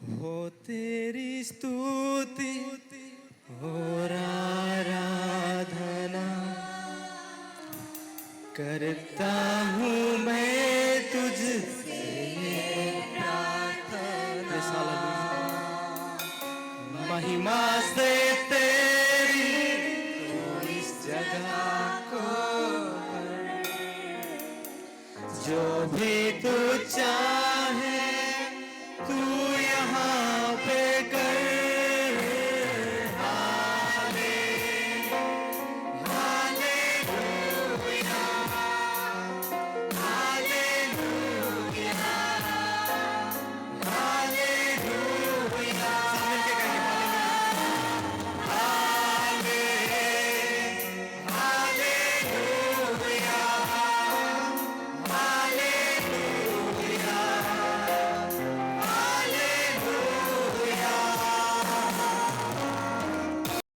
हो तेरी स्तुति हो आराधना करता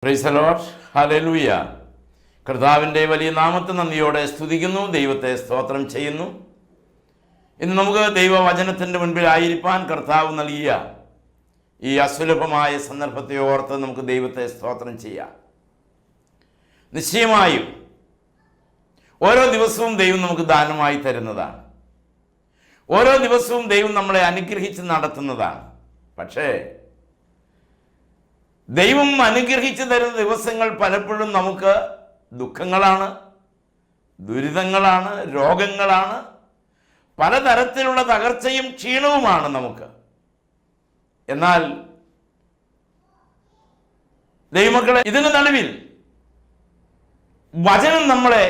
പ്രൈസലോട്ട് ഹലലൂയ കർത്താവിന്റെ വലിയ നാമത്തെ നന്ദിയോടെ സ്തുതിക്കുന്നു. ദൈവത്തെ സ്തോത്രം ചെയ്യുന്നു. ഇന്ന് നമുക്ക് ദൈവവചനത്തിന്റെ മുൻപിലായിരിക്കാൻ കർത്താവ് നൽകിയ ഈ അസുലഭമായ സന്ദർഭത്തെ ഓർത്ത് നമുക്ക് ദൈവത്തെ സ്തോത്രം ചെയ്യാം. നിശ്ചയമായും ഓരോ ദിവസവും ദൈവം നമുക്ക് ദാനമായി തരുന്നതാണ്. ഓരോ ദിവസവും ദൈവം നമ്മളെ അനുഗ്രഹിച്ച് നടത്തുന്നതാണ്. പക്ഷേ ദൈവം അനുഗ്രഹിച്ചു തരുന്ന ദിവസങ്ങൾ പലപ്പോഴും നമുക്ക് ദുഃഖങ്ങളാണ് ദുരിതങ്ങളാണ് രോഗങ്ങളാണ്. പലതരത്തിലുള്ള തകർച്ചയും ക്ഷീണവുമാണ് നമുക്ക്. എന്നാൽ ദൈവമക്കളെ ഇതിന് നടുവിൽ വചനം നമ്മളെ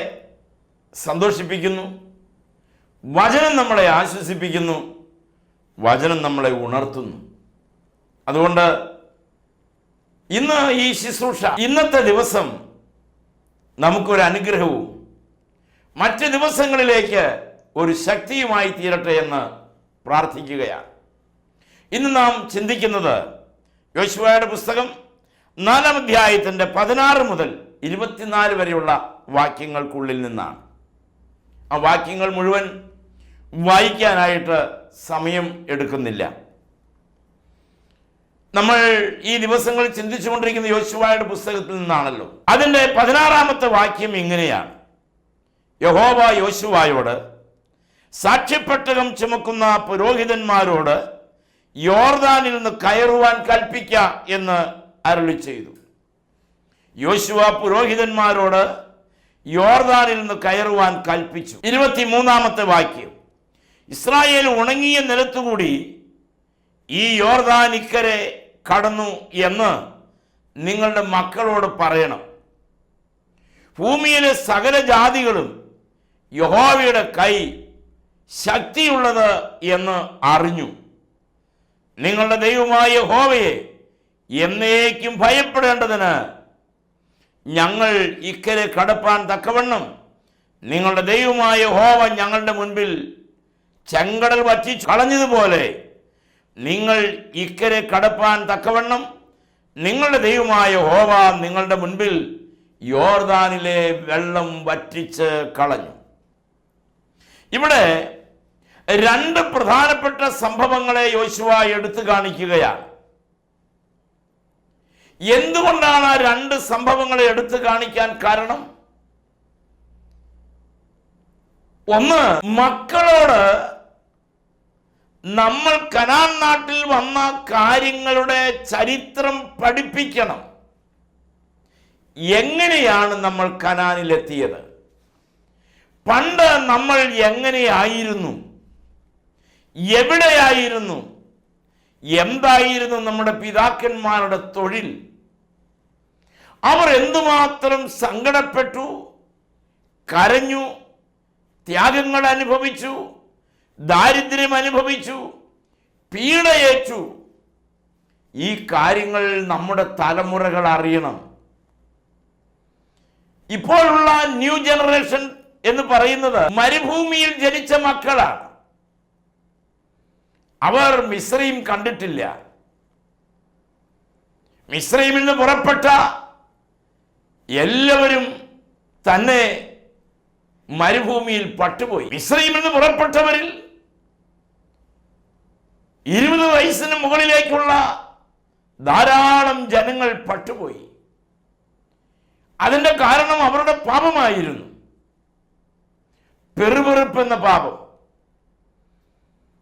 സന്തോഷിപ്പിക്കുന്നു വചനം നമ്മളെ ആശ്വസിപ്പിക്കുന്നു വചനം നമ്മളെ ഉണർത്തുന്നു. അതുകൊണ്ട് ഇന്ന് ഈ ശുശ്രൂഷ ഇന്നത്തെ ദിവസം നമുക്കൊരു അനുഗ്രഹവും മറ്റ് ദിവസങ്ങളിലേക്ക് ഒരു ശക്തിയുമായി തീരട്ടെ എന്ന് പ്രാർത്ഥിക്കുകയാണ്. ഇന്ന് നാം ചിന്തിക്കുന്നത് യോശുവയുടെ പുസ്തകം നാലാം അധ്യായത്തിന്റെ പതിനാറ് മുതൽ ഇരുപത്തിനാല് വരെയുള്ള വാക്യങ്ങൾക്കുള്ളിൽ നിന്നാണ്. ആ വാക്യങ്ങൾ മുഴുവൻ വായിക്കാനായിട്ട് സമയം എടുക്കുന്നില്ല. നമ്മൾ ഈ ദിവസങ്ങളിൽ ചിന്തിച്ചുകൊണ്ടിരിക്കുന്ന യോശുവായുടെ പുസ്തകത്തിൽ നിന്നാണല്ലോ. അതിന്റെ പതിനാറാമത്തെ വാക്യം ഇങ്ങനെയാണ്. യഹോവ യോശുവായോട് സാക്ഷ്യപ്പെട്ടകം ചുമക്കുന്ന പുരോഹിതന്മാരോട് യോർദാനിൽ നിന്ന് കയറുവാൻ കൽപ്പിക്ക എന്ന് അരുളി ചെയ്തു. യോശുവ പുരോഹിതന്മാരോട് യോർദാനിൽ നിന്ന് കയറുവാൻ കൽപ്പിച്ചു. ഇരുപത്തിമൂന്നാമത്തെ വാക്യം. ഇസ്രായേൽ ഉണങ്ങിയ നിലത്തുകൂടി ഈ യോർദാൻ ഇക്കരെ കടന്നു എന്ന് നിങ്ങളുടെ മക്കളോട് പറയണം. ഭൂമിയിലെ സകല ജാതികളും യഹോവയുടെ കൈ ശക്തിയുള്ളത് എന്ന് അറിഞ്ഞു. നിങ്ങളുടെ ദൈവമായ യഹോവയെ എന്നേക്കും ഭയപ്പെടേണ്ടതിന് ഞങ്ങൾ ഇക്കരെ കടപ്പാൻ തക്കവണ്ണം നിങ്ങളുടെ ദൈവമായ യഹോവ ഞങ്ങളുടെ മുൻപിൽ ചെങ്കടൽ വറ്റി കളഞ്ഞതുപോലെ നിങ്ങൾ ഇക്കരെ കടപ്പാൻ തക്കവണ്ണം നിങ്ങളുടെ ദൈവമായ ഹോവ നിങ്ങളുടെ മുൻപിൽ യോർദാനിലെ വെള്ളം വറ്റിച്ച് കളഞ്ഞു. ഇവിടെ രണ്ട് പ്രധാനപ്പെട്ട സംഭവങ്ങളെ യോശുവ എടുത്തു കാണിക്കുകയാണ്. എന്തുകൊണ്ടാണ് ആ രണ്ട് സംഭവങ്ങളെ എടുത്തു കാണിക്കാൻ കാരണം? ഒന്ന് മക്കളോട് നമ്മൾ കനാൻ നാട്ടിൽ വന്ന കാര്യങ്ങളുടെ ചരിത്രം പഠിപ്പിക്കണം. എങ്ങനെയാണ് നമ്മൾ കനാനിലെത്തിയത്? പണ്ട് നമ്മൾ എങ്ങനെയായിരുന്നു? എവിടെയായിരുന്നു? എന്തായിരുന്നു നമ്മുടെ പിതാക്കന്മാരുടെ തൊഴിൽ? അവർ എന്തുമാത്രം സങ്കടപ്പെട്ടു കരഞ്ഞു ത്യാഗങ്ങൾ അനുഭവിച്ചു ദാരിദ്ര്യം അനുഭവിച്ചു പീഡയേറ്റു. ഈ കാര്യങ്ങൾ നമ്മുടെ തലമുറകൾ അറിയണം. ഇപ്പോഴുള്ള ന്യൂ ജനറേഷൻ എന്ന് പറയുന്നത് മരുഭൂമിയിൽ ജനിച്ച മക്കളാണ്. അവർ മിശ്രയും കണ്ടിട്ടില്ല. മിശ്രയിൽ നിന്ന് പുറപ്പെട്ട എല്ലാവരും തന്നെ മരുഭൂമിയിൽ പട്ടുപോയി. മിശ്രയിൽ നിന്ന് പുറപ്പെട്ടവരിൽ ഇരുപത് വയസ്സിന് മുകളിലേക്കുള്ള ധാരാളം ജനങ്ങൾ പട്ടുപോയി. അതിന്റെ കാരണം അവരുടെ പാപമായിരുന്നു. പെറുപെറുപ്പ് എന്ന പാപം.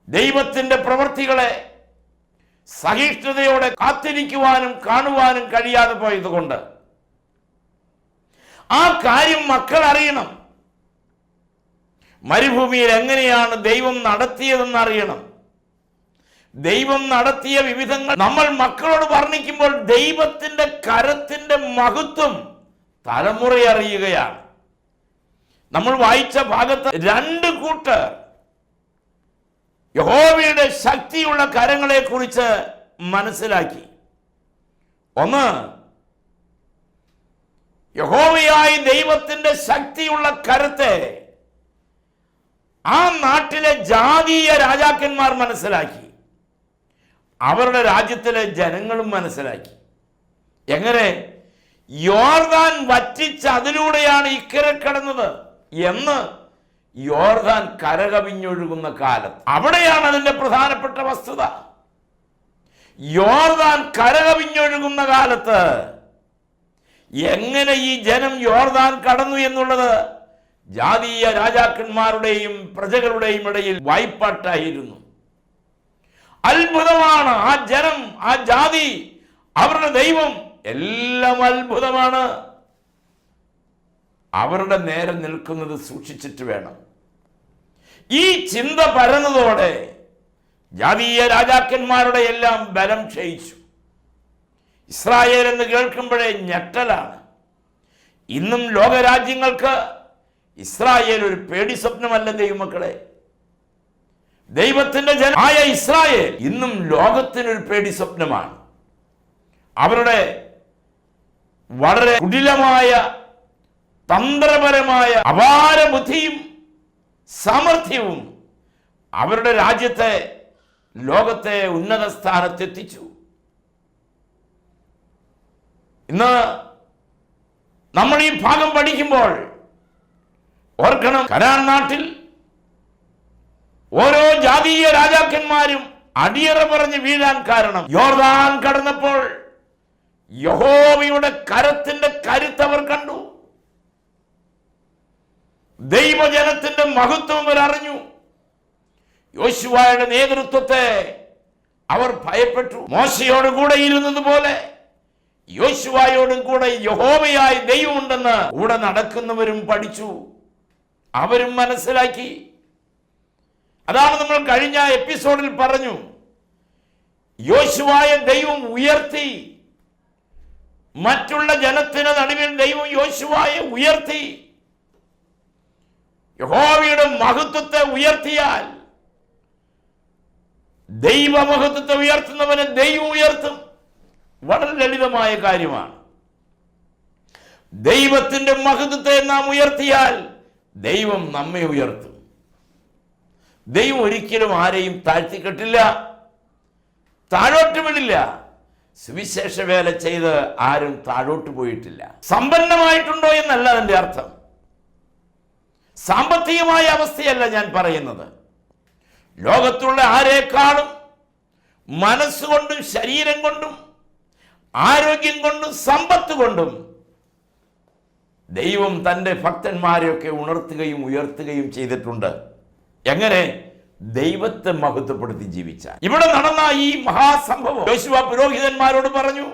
ദൈവത്തിന്റെ പ്രവൃത്തികളെ സഹിഷ്ണുതയോടെ കാത്തിരിക്കുവാനും കാണുവാനും കഴിയാതെ പോയതുകൊണ്ട് ആ കാര്യം മക്കൾ അറിയണം. മരുഭൂമിയിൽ എങ്ങനെയാണ് ദൈവം നടത്തിയതെന്ന് അറിയണം. ദൈവം നടത്തിയ വിവിധങ്ങൾ നമ്മൾ മക്കളോട് വർണിക്കുമ്പോൾ ദൈവത്തിന്റെ കരത്തിന്റെ മഹത്വം തലമുറ അറിയുകയാണ്. നമ്മൾ വായിച്ച ഭാഗത്ത് രണ്ട് കൂട്ടർ യഹോവയുടെ ശക്തിയുള്ള കരങ്ങളെ കുറിച്ച് മനസ്സിലാക്കി. ഒന്ന് യഹോവയായി ദൈവത്തിന്റെ ശക്തിയുള്ള കരത്തെ ആ നാട്ടിലെ ജാതീയ രാജാക്കന്മാർ മനസ്സിലാക്കി. അവരുടെ രാജ്യത്തിലെ ജനങ്ങളും മനസ്സിലാക്കി. എങ്ങനെ? യോർദാൻ വറ്റിച്ച് അതിലൂടെയാണ് ഇക്കര കടന്നത് എന്ന് യോർദാൻ കരകവിഞ്ഞൊഴുകുന്ന കാലം അവിടെയാണ് അതിന്റെ പ്രധാനപ്പെട്ട വസ്തുത. യോർദാൻ കരകവിഞ്ഞൊഴുകുന്ന കാലത്ത് എങ്ങനെ ഈ ജനം യോർദാൻ കടന്നു എന്നുള്ളത് ജാതീയ രാജാക്കന്മാരുടെയും പ്രജകളുടെയും ഇടയിൽ വായ്പാട്ടായിരുന്നു. അത്ഭുതമാണ് ആ ജനം ആ ജാതി അവരുടെ ദൈവം എല്ലാം അത്ഭുതമാണ്. അവരുടെ നേരെ നിൽക്കുന്നത് സൂക്ഷിച്ചിട്ട് വേണം. ഈ ചിന്ത പരന്നതോടെ ജാതീയ രാജാക്കന്മാരുടെ എല്ലാം ബലം ക്ഷയിച്ചു. ഇസ്രായേൽ എന്ന് കേൾക്കുമ്പോഴേ ഞെട്ടലാണ്. ഇന്നും ലോകരാജ്യങ്ങൾക്ക് ഇസ്രായേൽ ഒരു പേടി സ്വപ്നമല്ല ദൈവമക്കളെ. ദൈവത്തിന്റെ ജന ആയ ഇസ്രായേൽ ഇന്നും ലോകത്തിനൊരു പേടി സ്വപ്നമാണ്. അവരുടെ വളരെ കുടിലമായ തന്ത്രപരമായ അപാര ബുദ്ധിയും സാമർഥ്യവും അവരുടെ രാജ്യത്തെ ലോകത്തെ ഉന്നത സ്ഥാനത്തെത്തിച്ചു. ഇന്ന് നമ്മൾ ഈ ഭാഗം പഠിക്കുമ്പോൾ ഓർക്കണം കനാൻ നാട്ടിൽ ഓരോ ജാതീയ രാജാക്കന്മാരും അടിയറ പറഞ്ഞ് വീഴാൻ കാരണം. യോർദാൻ കടന്നപ്പോൾ യഹോവയുടെ കരത്തിന്റെ കരുത്തവർ കണ്ടു. ദൈവജനത്തിന്റെ മഹത്വം അവർ അറിഞ്ഞു. യോശുവായുടെ നേതൃത്വത്തെ അവർ ഭയപ്പെട്ടു. മോശയോട് കൂടെ ഇരുന്നത് പോലെ യോശുവായോടും കൂടെ യഹോവയായി ദൈവമുണ്ടെന്ന് കൂടെ നടക്കുന്നവരും പഠിച്ചു. അവരും മനസ്സിലാക്കി. അതാണ് നമ്മൾ കഴിഞ്ഞ എപ്പിസോഡിൽ പറഞ്ഞു. യോശുവായ ദൈവം ഉയർത്തി. മറ്റുള്ള ജനത്തിന് നടുവിൽ ദൈവം യോശുവായെ ഉയർത്തി. യഹോവയുടെ മഹത്വത്തെ ഉയർത്തിയാൽ ദൈവമഹത്വത്തെ ഉയർത്തുന്നവനെ ദൈവം ഉയർത്തും. വളരെ ലളിതമായ കാര്യമാണ്. ദൈവത്തിന്റെ മഹത്വത്തെ നാം ഉയർത്തിയാൽ ദൈവം നമ്മെ ഉയർത്തും. ദൈവം ഒരിക്കലും ആരെയും താഴ്ത്തിക്കെട്ടില്ല. താഴോട്ട് വിടില്ല. സുവിശേഷ വേല ചെയ്ത് ആരും താഴോട്ട് പോയിട്ടില്ല. സമ്പന്നമായിട്ടുണ്ടോ എന്നല്ല അതിന്റെ അർത്ഥം. സാമ്പത്തികമായ അവസ്ഥയല്ല ഞാൻ പറയുന്നത്. ലോകത്തുള്ള ആരെക്കാളും മനസ്സുകൊണ്ടും ശരീരം കൊണ്ടും ആരോഗ്യം കൊണ്ടും സമ്പത്ത് കൊണ്ടും ദൈവം തന്റെ ഭക്തന്മാരെയൊക്കെ ഉണർത്തുകയും ഉയർത്തുകയും ചെയ്തിട്ടുണ്ട്. എങ്ങനെ? ദൈവത്തെ മഹത്വപ്പെടുത്തി ജീവിച്ച ഇവിടെ നടന്ന ഈ മഹാസംഭവം യോശുവ പുരോഹിതന്മാരോട് പറഞ്ഞു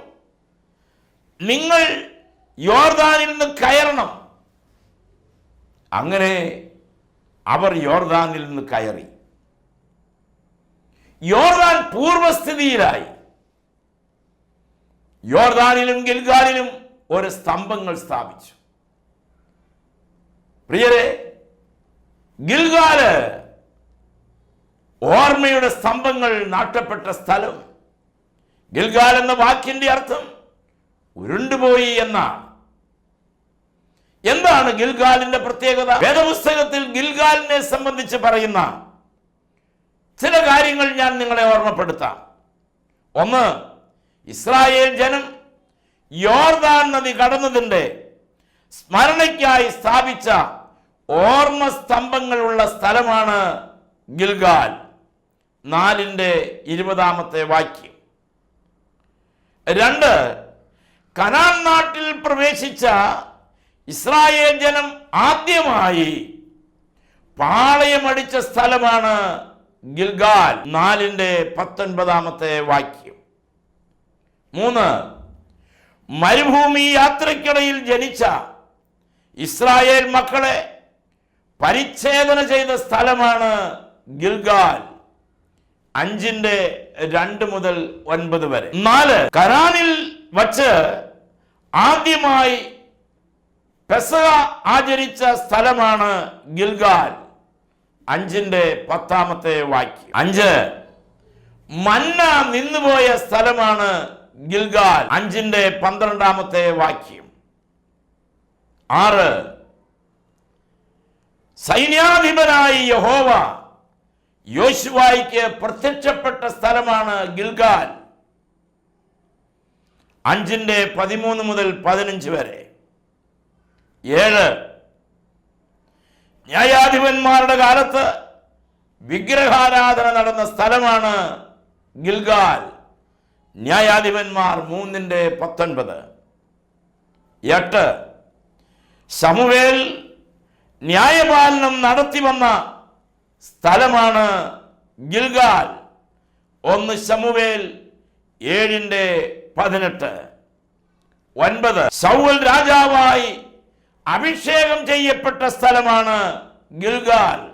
നിങ്ങൾ യോർദാനിൽ നിന്ന് കയറണം. അങ്ങനെ അവർ യോർദാനിൽ നിന്ന് കയറി. യോർദാൻ പൂർവസ്ഥിതിയിലായി. യോർദാനിലും ഗിൽഗാലിലും ഒരു സ്തംഭങ്ങൾ സ്ഥാപിച്ചു. പ്രിയരെ ഗിൽഗാൽ ഓർമ്മയുടെ സ്തംഭങ്ങൾ നാട്ടപ്പെട്ട സ്ഥലം. ഗിൽഗാൽ എന്ന വാക്കിന്റെ അർത്ഥം ഉരുണ്ടുപോയി എന്നാണ്. എന്താണ് ഗിൽഗാലിന്റെ പ്രത്യേകത? വേദപുസ്തകത്തിൽ ഗിൽഗാലിനെ സംബന്ധിച്ച് പറയുന്ന ചില കാര്യങ്ങൾ ഞാൻ നിങ്ങളെ ഓർമ്മപ്പെടുത്താം. ഒന്ന് ഇസ്രായേൽ ജനം യോർദാൻ നദി കടന്നതിന്റെ സ്മരണയ്ക്കായി സ്ഥാപിച്ച ഓർമ്മ സ്തംഭങ്ങളുള്ള സ്ഥലമാണ് ഗിൽഗാൽ. നാലിന്റെ ഇരുപതാമത്തെ വാക്യം. രണ്ട് കനാൻ നാട്ടിൽ പ്രവേശിച്ച ഇസ്രായേൽ ജനം ആദ്യമായി പാളയമടിച്ച സ്ഥലമാണ് ഗിൽഗാൽ. നാലിന്റെ പത്തൊൻപതാമത്തെ വാക്യം. മൂന്ന് മരുഭൂമി യാത്രയ്ക്കിടയിൽ ജനിച്ച ഇസ്രായേൽ മക്കളെ പരിച്ഛേദന ചെയ്ത സ്ഥലമാണ് ഗിൽഗാൽ. അഞ്ചിന്റെ രണ്ട് മുതൽ ഒൻപത് വരെ. നാല് കരാനിൽ വച്ച് ആദ്യമായി പെസക ആചരിച്ച സ്ഥലമാണ് ഗിൽഗാൽ. അഞ്ചിന്റെ പത്താമത്തെ വാക്യം. അഞ്ച് മന്ന നിന്നുപോയ സ്ഥലമാണ് ഗിൽഗാൽ. അഞ്ചിന്റെ പന്ത്രണ്ടാമത്തെ വാക്യം. ആറ് സൈന്യാധിപനായി യഹോവ യോശുവായിക്ക് പ്രത്യക്ഷപ്പെട്ട സ്ഥലമാണ് ഗിൽഗാൽ. അഞ്ചിന്റെ പതിമൂന്ന് മുതൽ പതിനഞ്ച് വരെ. ഏഴ്. ന്യായാധിപന്മാരുടെ കാലത്ത് വിഗ്രഹാരാധന നടന്ന സ്ഥലമാണ് ഗിൽഗാൽ. ന്യായാധിപന്മാർ മൂന്നിന്റെ പത്തൊൻപത്. എട്ട്. ശമുവേൽ ന്യായപാലനം നടത്തി വന്ന സ്ഥലമാണ് ഗിൽഗാൽ. ഒന്ന് ശമുവേൽ ഏഴിന്റെ പതിനെട്ട്. ഒൻപത്. സൗൽ രാജാവായി അഭിഷേകം ചെയ്യപ്പെട്ട സ്ഥലമാണ് ഗിൽഗാൽ.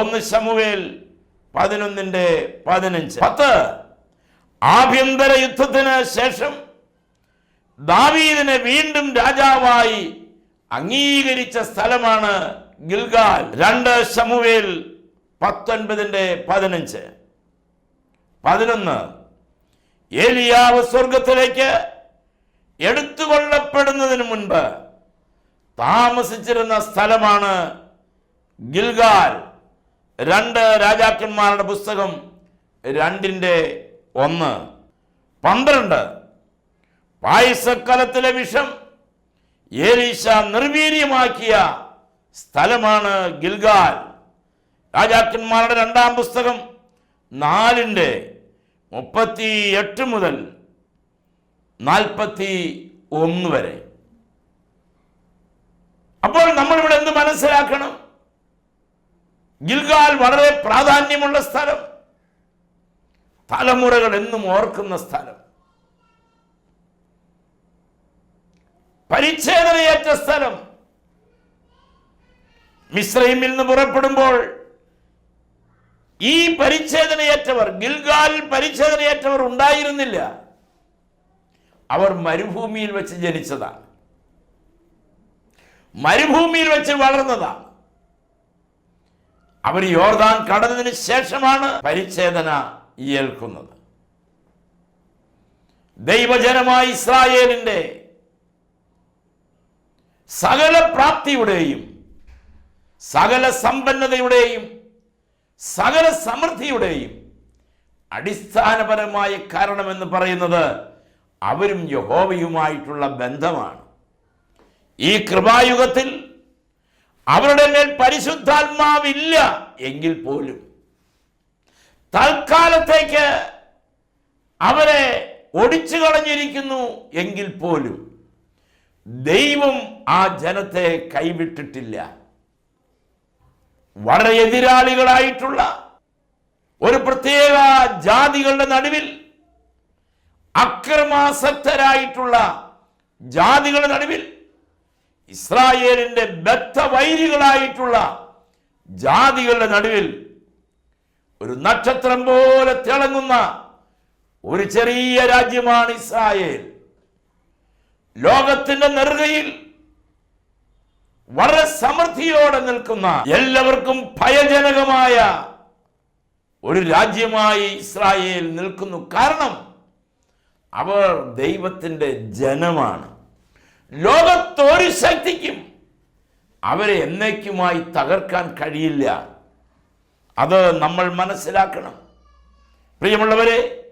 ഒന്ന് ശമുവേൽ പതിനൊന്നിന്റെ പതിനഞ്ച്. പത്ത്. ആഭ്യന്തര യുദ്ധത്തിന് ശേഷം ദാവീദിനെ വീണ്ടും രാജാവായി അംഗീകരിച്ച സ്ഥലമാണ് ഗിൽഗാൽ. രണ്ട് ശമുവേൽ പത്തൊൻപതിന്റെ പതിനഞ്ച്. പതിനൊന്ന്. ഏലിയാവ് സ്വർഗത്തിലേക്ക് എടുത്തുകൊള്ളപ്പെടുന്നതിന് മുൻപ് താമസിച്ചിരുന്ന സ്ഥലമാണ് ഗിൽഗാൽ. രണ്ട് രാജാക്കന്മാരുടെ പുസ്തകം രണ്ടിന്റെ ഒന്ന്. പന്ത്രണ്ട്. പായസക്കലത്തിലെ വിഷം ഏലീശ നിർവീര്യമാക്കിയ സ്ഥലമാണ് ഗിൽഗാൽ. രാജാക്കന്മാരുടെ രണ്ടാം പുസ്തകം നാലിന്റെ മുപ്പത്തി എട്ട് മുതൽ നാൽപ്പത്തി ഒന്ന് വരെ. അപ്പോൾ നമ്മളിവിടെ എന്ത് മനസ്സിലാക്കണം? ഗിൽഗാൽ വളരെ പ്രാധാന്യമുള്ള സ്ഥലം. തലമുറകൾ എന്നും ഓർക്കുന്ന സ്ഥലം. പരിച്ഛേദനയേറ്റ സ്ഥലം. മിശ്രീമിൽ നിന്ന് പുറപ്പെടുമ്പോൾ ഈ പരിച്ഛേദനയേറ്റവർ ഗിൽഗാൽ പരിച്ഛേദനയേറ്റവർ ഉണ്ടായിരുന്നില്ല. അവർ മരുഭൂമിയിൽ വെച്ച് ജനിച്ചതാണ്. മരുഭൂമിയിൽ വെച്ച് വളർന്നതാണ്. അവർ യോർദാൻ കടന്നതിന് ശേഷമാണ് പരിച്ഛേദന ഏൽക്കുന്നത്. ദൈവജനമായ ഇസ്രായേലിന്റെ സകല പ്രാപ്തിയുടെയും സകല സമ്പന്നതയുടെയും സകല സമൃദ്ധിയുടെയും അടിസ്ഥാനപരമായ കാരണമെന്ന് പറയുന്നത് അവരും യഹോവയുമായിട്ടുള്ള ബന്ധമാണ്. ഈ കൃപായുഗത്തിൽ അവരുടെ മേൽ പരിശുദ്ധാത്മാവില്ല എങ്കിൽ പോലും തൽക്കാലത്തേക്ക് അവരെ ഒടിച്ചു കളഞ്ഞിരിക്കുന്നു എങ്കിൽ പോലും ദൈവം ആ ജനത്തെ കൈവിട്ടിട്ടില്ല. വളരെ എതിരാളികളായിട്ടുള്ള ഒരു പ്രത്യേക ജാതികളുടെ നടുവിൽ അക്രമാസക്തരായിട്ടുള്ള ജാതികളുടെ നടുവിൽ ഇസ്രായേലിന്റെ ബദ്ധവൈരികളായിട്ടുള്ള ജാതികളുടെ നടുവിൽ ഒരു നക്ഷത്രം പോലെ തിളങ്ങുന്ന ഒരു ചെറിയ രാജ്യമാണ് ഇസ്രായേൽ. ലോകത്തിന്റെ നെറുകയിൽ വളരെ സമൃദ്ധിയോടെ നിൽക്കുന്ന എല്ലാവർക്കും ഭയജനകമായ ഒരു രാജ്യമായി ഇസ്രായേൽ നിൽക്കുന്നു. കാരണം അവർ ദൈവത്തിന്റെ ജനമാണ്. ലോകത്തൊരു ശക്തിക്കും അവരെ എന്നേക്കുമായി തകർക്കാൻ കഴിയില്ല. അത് നമ്മൾ മനസ്സിലാക്കണം. പ്രിയമുള്ളവരെ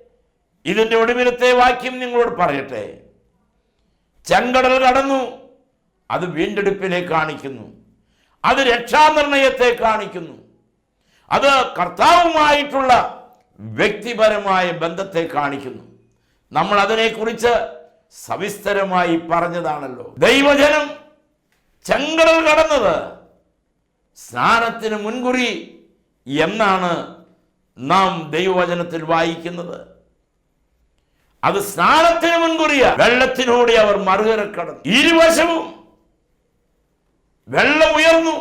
ഇതിന്റെ ഒടുവിലത്തെ വാക്യം നിങ്ങളോട് പറയട്ടെ. ചെങ്കടൽ കടന്നു. അത് വീണ്ടെടുപ്പിനെ കാണിക്കുന്നു. അത് രക്ഷാനിർണയത്തെ കാണിക്കുന്നു. അത് കർത്താവുമായിട്ടുള്ള വ്യക്തിപരമായ ബന്ധത്തെ കാണിക്കുന്നു. നമ്മൾ അതിനെക്കുറിച്ച് സവിസ്തരമായി പറഞ്ഞതാണല്ലോ. ദൈവജനം ചെങ്കടൽ കടന്നത് സ്നാനത്തിന് മുൻകുറി എന്നാണ് നാം ദൈവവചനത്തിൽ വായിക്കുന്നത്. അത് സ്നാനത്തിന് മുൻകുറിയ വെള്ളത്തിനോടെ അവർ മറുകര കടന്നു. ഇരുവശവും വെള്ളം ഉയർന്നു.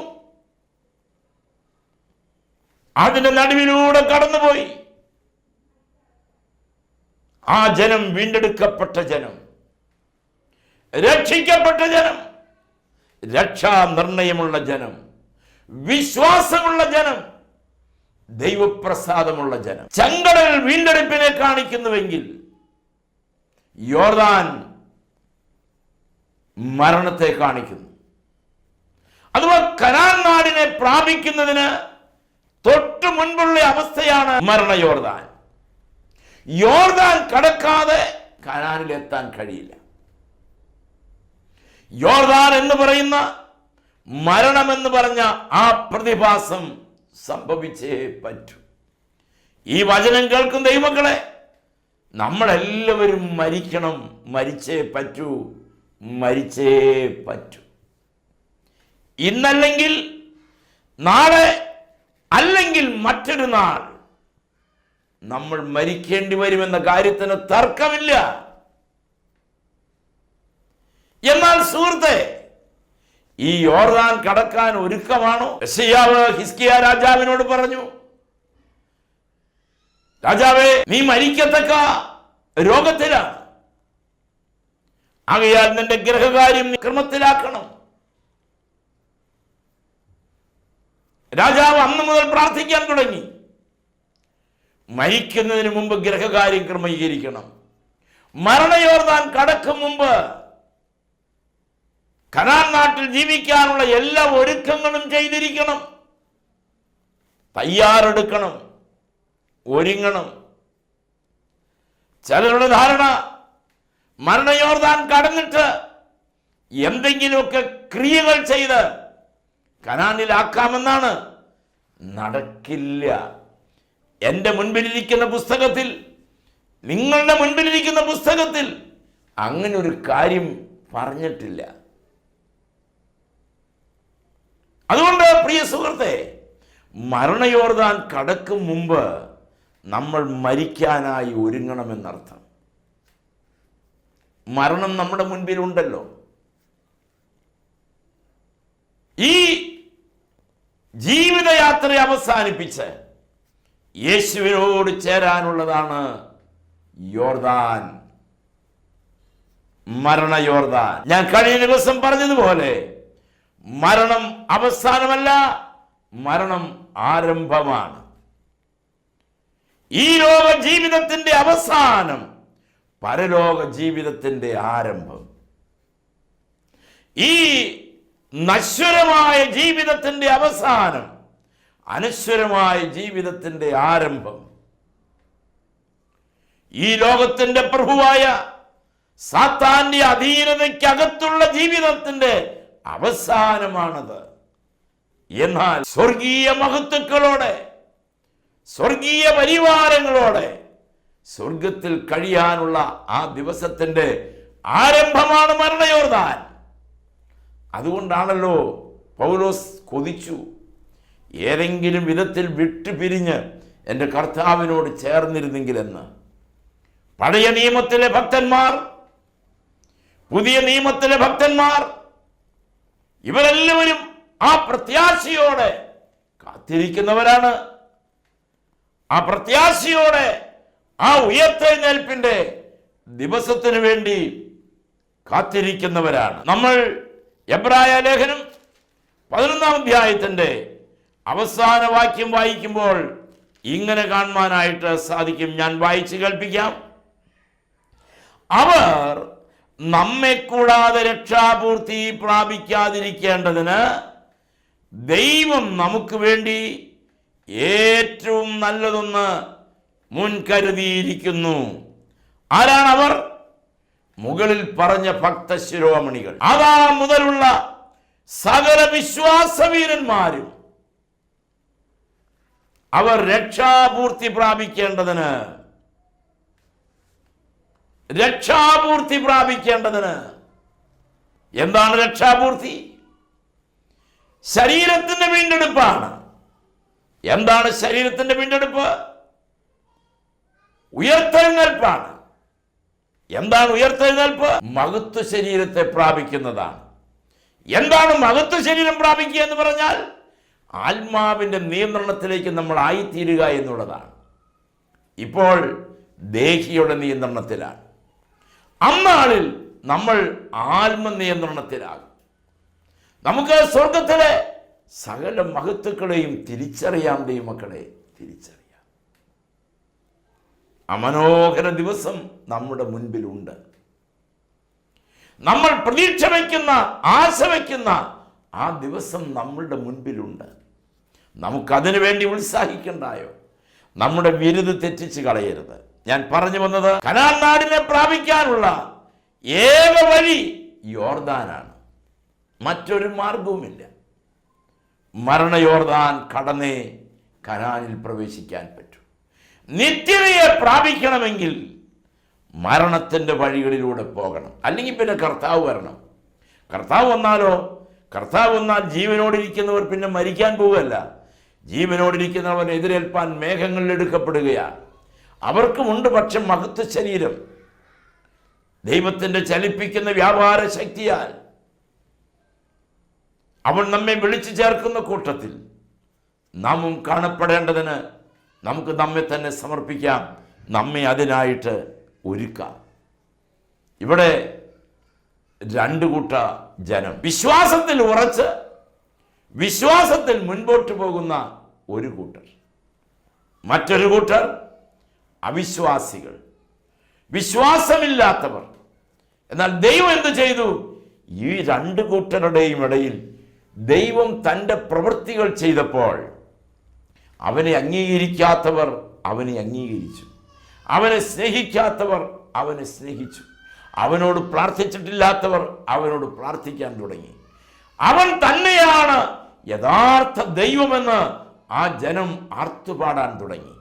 അതിന്റെ നടുവിലൂടെ കടന്നുപോയി. ആ ജനം വീണ്ടെടുക്കപ്പെട്ട ജനം രക്ഷിക്കപ്പെട്ട ജനം രക്ഷാ നിർണയമുള്ള ജനം വിശ്വാസമുള്ള ജനം ദൈവപ്രസാദമുള്ള ജനം. ചങ്കടൽ വീണ്ടെടുപ്പിനെ കാണിക്കുന്നുവെങ്കിൽ യോർദാൻ മരണത്തെ കാണിക്കുന്നു. അഥവാ കനാൻ നാടിനെ പ്രാപിക്കുന്നതിന് തൊട്ടു മുൻപുള്ള അവസ്ഥയാണ് മരണ യോർദാൻ. യോർദാൻ കടക്കാതെ കനാനിൽ എത്താൻ കഴിയില്ല. യോർദാൻ എന്ന് പറയുന്ന മരണമെന്ന് പറഞ്ഞ ആ പ്രതിഭാസം സംഭവിച്ചേ പറ്റൂ. ഈ വചനം കേൾക്കും ദൈവങ്ങളെ. നമ്മളെല്ലാവരും മരിക്കണം. മരിച്ചേ പറ്റൂ. മരിച്ചേ പറ്റൂ. ഇന്നല്ലെങ്കിൽ നാളെ അല്ലെങ്കിൽ മറ്റൊരു നാൾ നമ്മൾ മരിക്കേണ്ടി വരുമെന്ന കാര്യത്തിന് തർക്കമില്ല. എന്നാൽ സുഹൃത്തെ ഈ യോർദാൻ കടക്കാൻ ഒരുക്കമാണോ? ഹിസ്കിയ രാജാവിനോട് പറഞ്ഞു രാജാവേ നീ മരിക്കത്തക്ക രോഗത്തിലാണ്. ആകയാൽ നിന്റെ ഗ്രഹകാര്യം ക്രമത്തിലാക്കണം രാജാവ് അന്ന് മുതൽ പ്രാർത്ഥിക്കാൻ തുടങ്ങി. മരിക്കുന്നതിന് മുമ്പ് ഗ്രഹകാര്യം ക്രമീകരിക്കണം. മരണയോർദാൻ കടക്കും മുമ്പ് കനാൻ നാട്ടിൽ ജീവിക്കാനുള്ള എല്ലാ ഒരുക്കങ്ങളും ചെയ്തിരിക്കണം. തയ്യാറെടുക്കണം. ഒരുങ്ങണം. ചിലരുടെ ധാരണ മരണയോർദാൻ കടന്നിട്ട് എന്തെങ്കിലുമൊക്കെ ക്രിയകൾ ചെയ്ത് കനാനിലാക്കാമെന്നാണ് നടക്കില്ല. എന്റെ മുൻപിലിരിക്കുന്ന പുസ്തകത്തിൽ നിങ്ങളുടെ മുൻപിലിരിക്കുന്ന പുസ്തകത്തിൽ അങ്ങനെ ഒരു കാര്യം പറഞ്ഞിട്ടില്ല. അതുകൊണ്ട് പ്രിയ സുഹൃത്തെ മരണയോർദാൻ കടക്കും മുമ്പ് നമ്മൾ മരിക്കാനായി ഒരുങ്ങണമെന്നർത്ഥം. മരണം നമ്മുടെ മുൻപിലുണ്ടല്ലോ. ഈ ജീവിതയാത്ര അവസാനിപ്പിച്ച് യേശുവിനോട് ചേരാനുള്ളതാണ് യോർദാൻ. മരണ യോർദാൻ. ഞാൻ കഴിഞ്ഞ ദിവസം പറഞ്ഞതുപോലെ മരണം അവസാനമല്ല മരണം ആരംഭമാണ്. ഈ ലോക ജീവിതത്തിന്റെ അവസാനം പരലോക ജീവിതത്തിന്റെ ആരംഭം. ഈ നശ്വരമായ ജീവിതത്തിന്റെ അവസാനം അനശ്വരമായ ജീവിതത്തിന്റെ ആരംഭം. ഈ ലോകത്തിന്റെ പ്രഭുവായ സാത്താന്റെ അധീനതയ്ക്കകത്തുള്ള ജീവിതത്തിന്റെ അവസാനമാണത്. എന്നാൽ സ്വർഗീയ മഹത്തുക്കളോടെ സ്വർഗീയ പരിവാരങ്ങളോടെ സ്വർഗത്തിൽ കഴിയാനുള്ള ആ ദിവസത്തിന്റെ ആരംഭമാണ് മരണയോർദാൻ. അതുകൊണ്ടാണല്ലോ പൗലോസ് കൊതിച്ചു. ഏതെങ്കിലും വിധത്തിൽ വിട്ടുപിരിഞ്ഞ് എന്റെ കർത്താവിനോട് ചേർന്നിരുന്നെങ്കിലെന്ന്. പഴയ നിയമത്തിലെ ഭക്തന്മാർ പുതിയ നിയമത്തിലെ ഭക്തന്മാർ ഇവരെല്ലാവരും ആ പ്രത്യാശയോടെ കാത്തിരിക്കുന്നവരാണ്. ആ പ്രത്യാശയോടെ ആ ഉയർത്തെഴുന്നേൽപ്പിന്റെ ദിവസത്തിന് വേണ്ടി കാത്തിരിക്കുന്നവരാണ്. നമ്മൾ എബ്രായ ലേഖനം പതിനൊന്നാം അധ്യായത്തിന്റെ അവസാന വാക്യം വായിക്കുമ്പോൾ ഇങ്ങനെ കാണുവാനായിട്ട് സാധിക്കും. ഞാൻ വായിച്ച് കേൾപ്പിക്കാം. അവർ നമ്മെ കൂടാതെ രക്ഷാപൂർത്തി പ്രാപിക്കാതിരിക്കേണ്ടതിന് ദൈവം നമുക്ക് വേണ്ടി ഏറ്റവും നല്ലതൊന്ന് മുൻകരുതിയിരിക്കുന്നു ആരാണ് അവർ മുകളിൽ പറഞ്ഞ ഭക്തശിരോമണികൾ അതാ മുതലുള്ള സകല വിശ്വാസവീരന്മാരും. അവർ രക്ഷാപൂർത്തി പ്രാപിക്കേണ്ടതിന്. രക്ഷാപൂർത്തി പ്രാപിക്കേണ്ടതിന്. എന്താണ് രക്ഷാപൂർത്തി? ശരീരത്തിന്റെ വീണ്ടെടുപ്പാണ്. എന്താണ് ശരീരത്തിന്റെ വീണ്ടെടുപ്പ് ഉയർത്തെഴുന്നേൽപ്പാണ്. എന്താണ് ഉയർത്തെഴുന്നേൽപ്പ്? മഹത്വ ശരീരത്തെ പ്രാപിക്കുന്നതാണ്. എന്താണ് മഹത്വ ശരീരം പ്രാപിക്കുക എന്ന് പറഞ്ഞാൽ ആത്മാവിന്റെ നിയന്ത്രണത്തിലേക്ക് നമ്മൾ ആയിത്തീരുക എന്നുള്ളതാണ്. ഇപ്പോൾ ദേഹിയുടെ നിയന്ത്രണത്തിലാണ്. അന്നാളിൽ നമ്മൾ ആത്മനിയന്ത്രണത്തിലാകും. നമുക്ക് സ്വർഗത്തിലെ സകല മഹത്തുക്കളെയും തിരിച്ചറിയാം ദൈവമക്കളെ തിരിച്ചറിയാം. അമനോഹര ദിവസം നമ്മുടെ മുൻപിലുണ്ട്. നമ്മൾ പ്രതീക്ഷ വയ്ക്കുന്ന ആശ വയ്ക്കുന്ന ആ ദിവസം നമ്മളുടെ മുൻപിലുണ്ട്. നമുക്കതിനു വേണ്ടി ഉത്സാഹിക്കണ്ടായോ? നമ്മുടെ വിരുത് തെറ്റിച്ച് കളയരുത്. ഞാൻ പറഞ്ഞു വന്നത് കനാൻ നാടിനെ പ്രാപിക്കാനുള്ള ഏക വഴി യോർദാനാണ്. മറ്റൊരു മാർഗവുമില്ല. മരണയോർദാൻ കടന്നേ കനാനിൽ പ്രവേശിക്കാൻ പറ്റൂ. നിത്യതയെ പ്രാപിക്കണമെങ്കിൽ മരണത്തിന്റെ വഴികളിലൂടെ പോകണം. അല്ലെങ്കിൽ പിന്നെ കർത്താവ് വരണം. കർത്താവ് വന്നാലോ? കർത്താവ് വന്നാൽ ജീവനോടിരിക്കുന്നവർ പിന്നെ മരിക്കാൻ പോവുകയല്ല. ജീവനോടിരിക്കുന്നവൻ എതിരേൽപ്പാൻ മേഘങ്ങളിൽ എടുക്കപ്പെടുകയാണ് അവർക്കുമുണ്ട് പക്ഷെ മഹത്വ ശരീരം ദൈവത്തിന്റെ ചലിപ്പിക്കുന്ന വ്യാപാര ശക്തിയാൽ അവൻ നമ്മെ വിളിച്ചു ചേർക്കുന്ന കൂട്ടത്തിൽ നാമും കാണപ്പെടേണ്ടതിന് നമുക്ക് നമ്മെ തന്നെ സമർപ്പിക്കാം നമ്മെ അതിനായിട്ട് ഒരുക്കാം. ഇവിടെ രണ്ട് കൂട്ട ജനം. വിശ്വാസത്തിൽ ഉറച്ച് വിശ്വാസത്തിൽ മുൻപോട്ട് പോകുന്ന ഒരു കൂട്ടർ. മറ്റൊരു കൂട്ടർ അവിശ്വാസികൾ. വിശ്വാസമില്ലാത്തവർ. എന്നാൽ ദൈവം എന്ത് ചെയ്തു? ഈ രണ്ട് കൂട്ടരുടെയും ഇടയിൽ ദൈവം തന്റെ പ്രവൃത്തികൾ ചെയ്തപ്പോൾ അവനെ അംഗീകരിക്കാത്തവർ അവനെ അംഗീകരിച്ചു. അവനെ സ്നേഹിക്കാത്തവർ അവനെ സ്നേഹിച്ചു. അവനോട് പ്രാർത്ഥിച്ചിട്ടില്ലാത്തവർ അവനോട് പ്രാർത്ഥിക്കാൻ തുടങ്ങി. അവൻ തന്നെയാണ് യഥാർത്ഥ ദൈവമെന്ന് ആ ജനം ആർത്തുപാടാൻ തുടങ്ങി.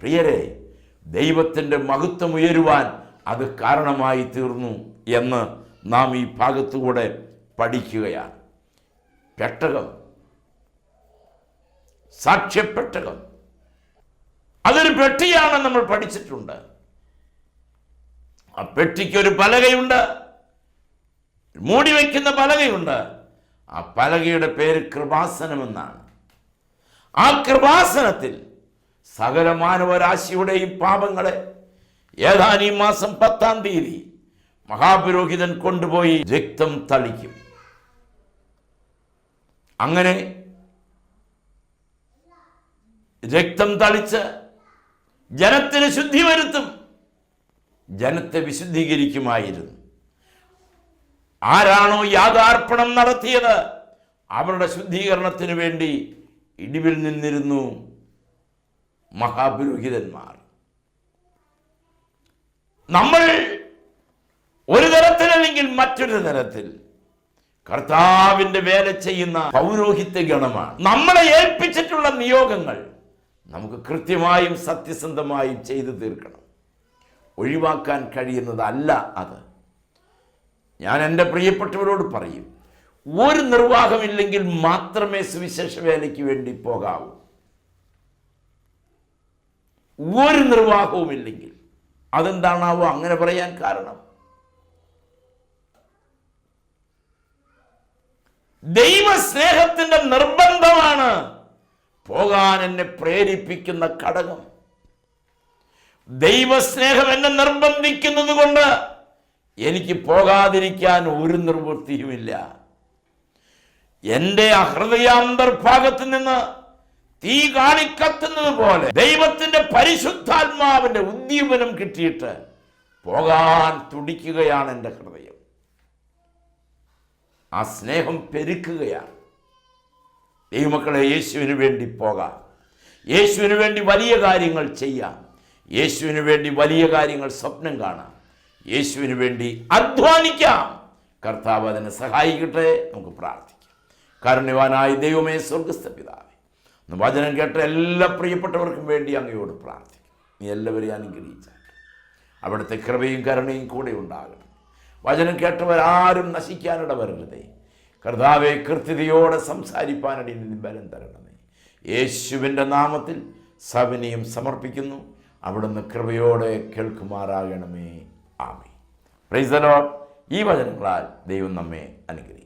പ്രിയരെ ദൈവത്തിന്റെ മഹത്വം ഉയരുവാൻ അത് കാരണമായി തീർന്നു എന്ന് നാം ഈ ഭാഗത്തുകൂടെ പഠിക്കുകയാണ്. പെട്ടകം. സാക്ഷ്യപ്പെട്ടകം. അതൊരു പെട്ടിയാണ് നമ്മൾ പഠിച്ചിട്ടുണ്ട്. ആ പെട്ടിക്ക് ഒരു പലകയുണ്ട്. മൂടി വയ്ക്കുന്ന പലകയുണ്ട്. ആ പലകയുടെ പേര് കൃപാസനമെന്നാണ്. ആ കൃപാസനത്തിൽ സകല മാനവരാശിയുടെയും പാപങ്ങളെ ഏതാനും മാസം പത്താം തീയതി മഹാപുരോഹിതൻ കൊണ്ടുപോയി രക്തം തളിക്കും. അങ്ങനെ രക്തം തളിച്ച് ജനത്തിന് ശുദ്ധി വരുത്തും. ജനത്തെ വിശുദ്ധീകരിക്കുമായിരുന്നു. ആരാണോ യാഥാർപ്പണം നടത്തിയത് അവരുടെ ശുദ്ധീകരണത്തിന് വേണ്ടി ഇടിവിൽ നിന്നിരുന്നു മഹാപുരോഹിതന്മാർ. നമ്മൾ ഒരു തരത്തിലല്ലെങ്കിൽ മറ്റൊരു തരത്തിൽ കർത്താവിന്റെ വേല ചെയ്യുന്ന പൗരോഹിത്യ ഗണമാണ്. നമ്മളെ ഏൽപ്പിച്ചിട്ടുള്ള നിയോഗങ്ങൾ നമുക്ക് കൃത്യമായും സത്യസന്ധമായും ചെയ്തു തീർക്കണം. ഒഴിവാക്കാൻ കഴിയുന്നതല്ല അത്. ഞാൻ എന്റെ പ്രിയപ്പെട്ടവരോട് പറയും ഒരു നിർവാഹമില്ലെങ്കിൽ മാത്രമേ സുവിശേഷ വേലയ്ക്ക് വേണ്ടി പോകാവൂ. ഒരു നിർവാഹവുമില്ലെങ്കിൽ അതെന്താണാവോ അങ്ങനെ പറയാൻ കാരണം. ദൈവസ്നേഹത്തിന്റെ നിർബന്ധമാണ് പോകാൻ എന്നെ പ്രേരിപ്പിക്കുന്ന ഘടകം. ദൈവസ്നേഹം എന്നെ നിർബന്ധിക്കുന്നത് കൊണ്ട് എനിക്ക് പോകാതിരിക്കാൻ ഒരു നിർവൃത്തിയുമില്ല. എന്റെ അഹൃദയാന്തർഭാഗത്ത് നിന്ന് തീ കാണിക്കത്തുന്നത് പോലെ ദൈവത്തിന്റെ പരിശുദ്ധാത്മാവിന്റെ ഉദ്ദീപനം കിട്ടിയിട്ട് പോകാൻ തുടിക്കുകയാണ് എന്റെ ഹൃദയം. ആ സ്നേഹം പെരുക്കുകയാണ്. ദൈവമക്കളെ യേശുവിന് വേണ്ടി പോകാം. യേശുവിന് വേണ്ടി വലിയ കാര്യങ്ങൾ ചെയ്യാം. യേശുവിന് വേണ്ടി വലിയ കാര്യങ്ങൾ സ്വപ്നം കാണാം. യേശുവിന് വേണ്ടി അധ്വാനിക്കാം. കർത്താവ് അതിനെ സഹായിക്കട്ടെ നമുക്ക് പ്രാർത്ഥിക്കാം. കാരുണ്യവാനായ ദൈവമേ സ്വർഗസ്ഥ പിതാവേ വചനം കേട്ട എല്ലാ പ്രിയപ്പെട്ടവർക്കും വേണ്ടി അങ്ങയോട് പ്രാർത്ഥിക്കും. നീ എല്ലാവരെയും അനുഗ്രഹിച്ചാട്ടെ അവിടുത്തെ കൃപയും കരുണയും കൂടെ ഉണ്ടാകണം വചനം കേട്ടവരാരും നശിക്കാനിട വരരുതേ. കർത്താവെ കൃത്യതയോടെ സംസാരിപ്പാനടി നിന്ന് ബലം തരണമേ. യേശുവിന്റെ നാമത്തിൽ സവിനിയും സമർപ്പിക്കുന്നു. അവിടുന്ന് കൃപയോടെ കേൾക്കുമാറാകണമേ. ആമേ പ്രൈസ് ദ ലോർഡ് ഈ വചനങ്ങളാൽ ദൈവം നമ്മെ അനുഗ്രഹിക്കും.